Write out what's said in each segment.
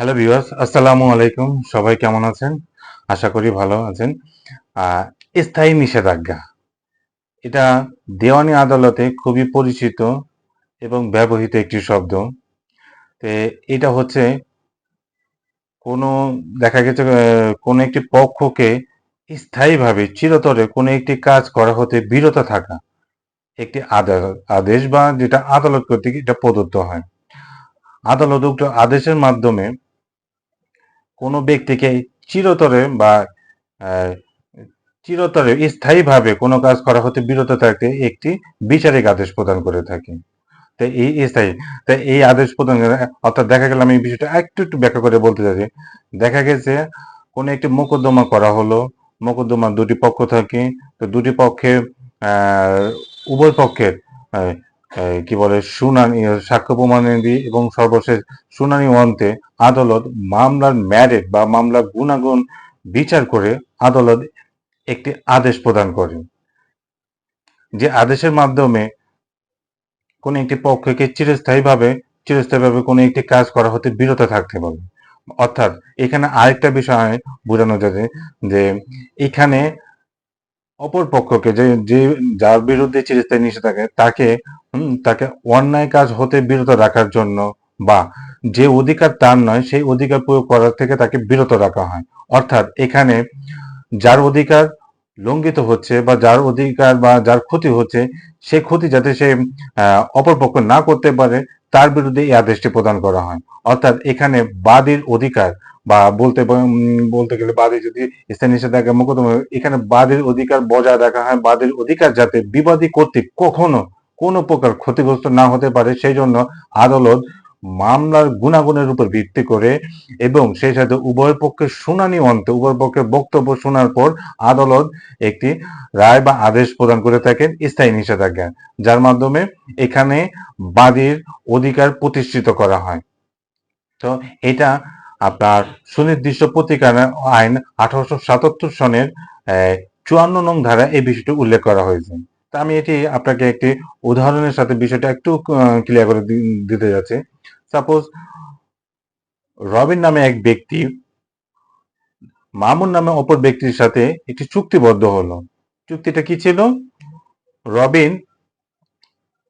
Hello viewers আসসালামু আলাইকুম সবাই কেমন আছেন? আশা করি ভালো আছেন। স্থায়ী নিষেধাজ্ঞা। এটা দেওয়ানি আদালতে খুবই পরিচিত এবং ব্যবহৃত একটি শব্দ। তে এটা হচ্ছে কোনো, দেখা গেছে কোনো একটি পক্ষকে স্থায়ীভাবে, চিরতরে কোনো একটি কাজ করা হতে বিরত থাকা একটি আদেশ বা যেটা আদালত কর্তৃক এটা প্রদত্ত হয়। আদালত উক্ত আদেশের মাধ্যমে কোনো ব্যক্তিকে চিরতরে বা চিরতরে স্থায়ীভাবে কোনো কাজ করা হতে বিরত থাকতে একটি বিচারিক আদেশ প্রদান করে থাকে। তো এই স্থায়ী, তো এই আদেশ প্রদান অর্থাৎ দেখা গেল আমি বিষয়টা একটু একটু ব্যাখ্যা করে বলতে চাচ্ছি। দেখা গেছে কোনো একটি মোকদ্দমা করা হলো মোকদ্দমা দুটি পক্ষ থাকে। তো দুটি পক্ষে উভয় পক্ষের কি বলে, শুনানি, সাক্ষ্য প্রমাণাদি এবং সর্বশেষ শুনানি অন্তে আদালত মামলার ম্যারিট বা মামলার গুণাগুণ বিচার করে আদালত একটি আদেশ প্রদান করে যে আদেশের মাধ্যমে কোন একটি পক্ষকে চিরস্থায়ীভাবে চিরস্থায়ীভাবে কোনো একটি কাজ করা হতে বিরত থাকতে বলে অর্থাৎ এখানে আরেকটা বিষয় বোঝানো যাচ্ছে যে এখানে অপর পক্ষকে যে যে যার বিরুদ্ধে চিরস্থায়ী নিষেধাজ্ঞা, তাকে হুম, তাকে অন্যায় কাজ হতে বিরত রাখার জন্য বা যে অধিকার তার নয় সেই অধিকার প্রয়োগ করার থেকে তাকে বিরত রাখা হয়। অর্থাৎ এখানে যার অধিকার লঙ্ঘিত হচ্ছে বা যার অধিকার বা যার ক্ষতি হচ্ছে সেই ক্ষতি যাতে সে অপরপক্ষ না করতে পারে তার বিরুদ্ধে এই আদেশটি প্রদান করা হয়। অর্থাৎ এখানে বাদীর অধিকার বা বলতে বলতে গেলে বাদী যদি স্থায়ী নিষেধাজ্ঞা মোকদ্দমা এখানে বাদীর অধিকার বজায় রাখা হয়। বাদীর অধিকার যাতে বিবাদী কর্তৃক কখনো কোনো প্রকার ক্ষতিগ্রস্ত না হতে পারে, সেই জন্য আদালত মামলার গুণাগুণের উপর ভিত্তি করে এবং সেই সাথে উভয় পক্ষের শুনানি অন্তে, উভয় পক্ষের বক্তব্য শোনার পর আদালত একটি রায় বা আদেশ প্রদান করে থাকেন স্থায়ী নিষেধাজ্ঞা, যার মাধ্যমে এখানে বাদীর অধিকার প্রতিষ্ঠিত করা হয়। তো এটা আপনার সুনির্দিষ্ট প্রতিকার আইন আঠারোশো সাতাত্তর সনের চুয়ান্ন নং ধারা এই বিষয়টি উল্লেখ করা হয়েছে। তা আমি এটি আপনাকে একটি উদাহরণের সাথে বিষয়টা একটু ক্লিয়ার করে দিতে যাচ্ছি। সাপোজ রবিন নামে এক ব্যক্তি, মামুন নামে অপর ব্যক্তির সাথে একটি চুক্তিবদ্ধ হলো। চুক্তিটা কি ছিল? রবিন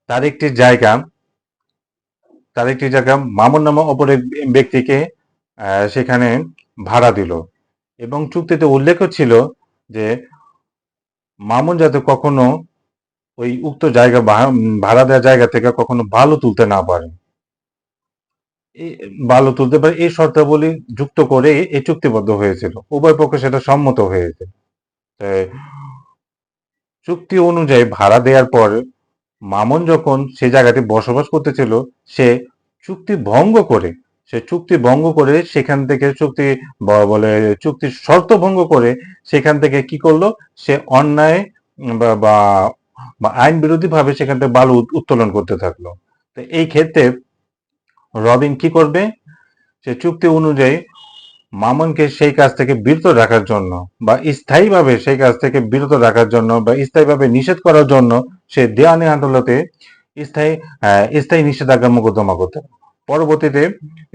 তার একটি জায়গা, তার একটি জায়গা মামুন নামে অপর এক ব্যক্তিকে সেখানে ভাড়া দিল। এবং চুক্তিতে উল্লেখ ছিল যে, মামুন যাতে কখনো ওই উক্ত জায়গা ভাড়া দেওয়া জায়গা থেকে কখনো ভালো তুলতে না পারে। এই ভালো তুলতে পারে, এই শর্তাবলী যুক্ত করে এই চুক্তিবদ্ধ হয়েছিল। উভয় পক্ষে সেটা সম্মত হয়েছে। চুক্তি অনুযায়ী ভাড়া দেওয়ার পর মামুন যখন সে জায়গাটি বসবাস করতেছিল, সে চুক্তি ভঙ্গ করে, সে চুক্তি ভঙ্গ করে সেখান থেকে চুক্তি বলে চুক্তির শর্ত ভঙ্গ করে সেখান থেকে কি করল? সে অন্যায় বা বা- আইন বিরোধী ভাবে সেখান থেকে বালু উত্তোলন করতে থাকল। তো এই ক্ষেত্রে রবিন কি করবে? সে চুক্তি অনুযায়ী মামুনকে সেই কাজ থেকে বিরত রাখার জন্য বা স্থায়ীভাবে সেই কাজ থেকে বিরত রাখার জন্য বা স্থায়ীভাবে নিষেধ করার জন্য সে দেওয়ানি আদালতে স্থায়ী স্থায়ী নিষেধাজ্ঞা মোকদ্দমা করতে পরবর্তীতে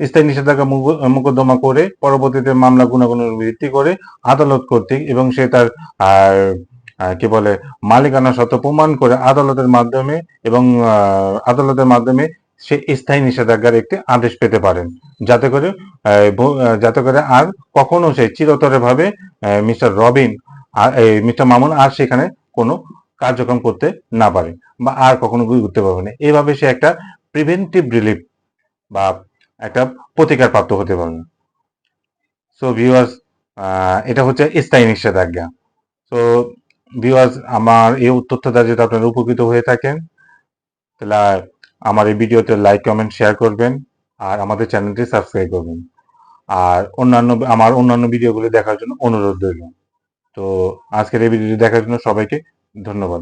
স্থায়ী নিষেধাজ্ঞা মোক- মোকদ্দমা করে পরবর্তীতে মামলা গুণাগুণের ভিত্তি করে আদালত কর্তৃক এবং সে তার কি বলে, মালিকানা সত্য প্রমাণ করে আদালতের মাধ্যমে এবং আদালতের মাধ্যমে সে স্থায়ী নিষেধাজ্ঞার একটি আদেশ পেতে পারেন। যাতে করে যাতে করে আর কখনো সে চিরতরে ভাবে মিস্টার রবিন আর মিস্টার মামুন আর সেখানে কোনো কার্যক্রম করতে না পারে বা আর কখনো ঘুরতে পারবে না। এইভাবে সে একটা প্রিভেন্টিভ রিলিফ বা একটা প্রতিকার প্রাপ্ত হতে পারবে সো ভিউয়ার্স এটা হচ্ছে স্থায়ী নিষেধাজ্ঞা। তো ভিউয়ার্স আমার এই উত্তরটা যদি আপনারা উপকৃত হয়ে থাকেন। তাহলে আমার এই ভিডিওতে লাইক কমেন্ট শেয়ার করবেন আর আমাদের চ্যানেলটি সাবস্ক্রাইব করবেন। আর অন্যান্য, আমার অন্যান্য ভিডিওগুলো দেখার জন্য অনুরোধ রইল। তো আজকের এই ভিডিওটি দেখার জন্য সবাইকে ধন্যবাদ।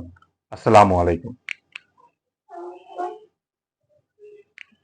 আসসালামু আলাইকুম।